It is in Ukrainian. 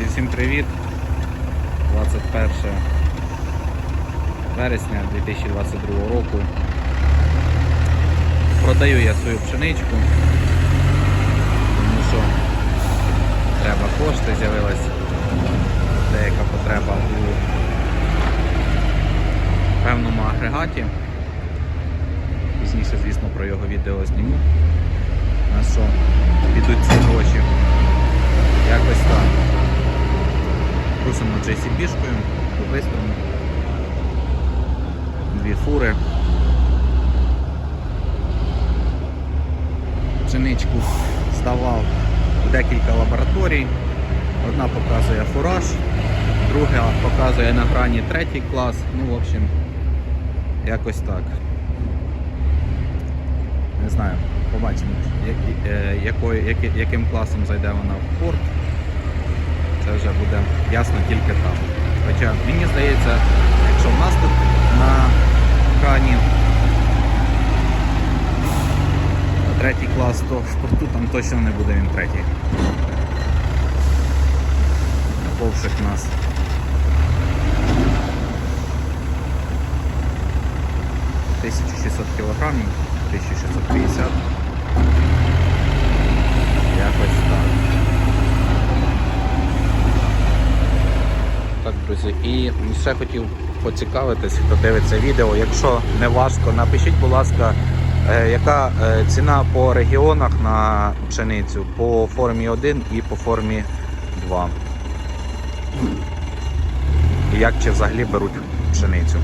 Друзі, всім привіт! 21 вересня 2022 року. Продаю я свою пшеничку, тому що треба кошти, з'явилась деяка потреба у певному агрегаті. Пізніше, звісно, про його відео зніму. На що підуть ці гроші. Якось так. Трусимо JCB-шкою, по-бистрому. Дві фури. Пшеничку здавав в декілька лабораторій. Одна показує фураж, друга показує на грані третій клас. Ну, в общем, якось так. Не знаю, побачимо, я- е, якою- яки- яким класом зайде вона в порт. Це вже буде ясно тільки там. Хоча мені здається, якщо в нас тут на крані третій клас, то в порту там точно не буде він третій. Ковшик у нас. Тисячу 600 кілограмів, 1650. Так, друзі, і ще хотів поцікавитись, хто дивиться відео. Якщо не важко, напишіть, будь ласка, е, яка е, ціна по регіонах на пшеницю по формі 1 і по формі 2. І як чи взагалі беруть пшеницю.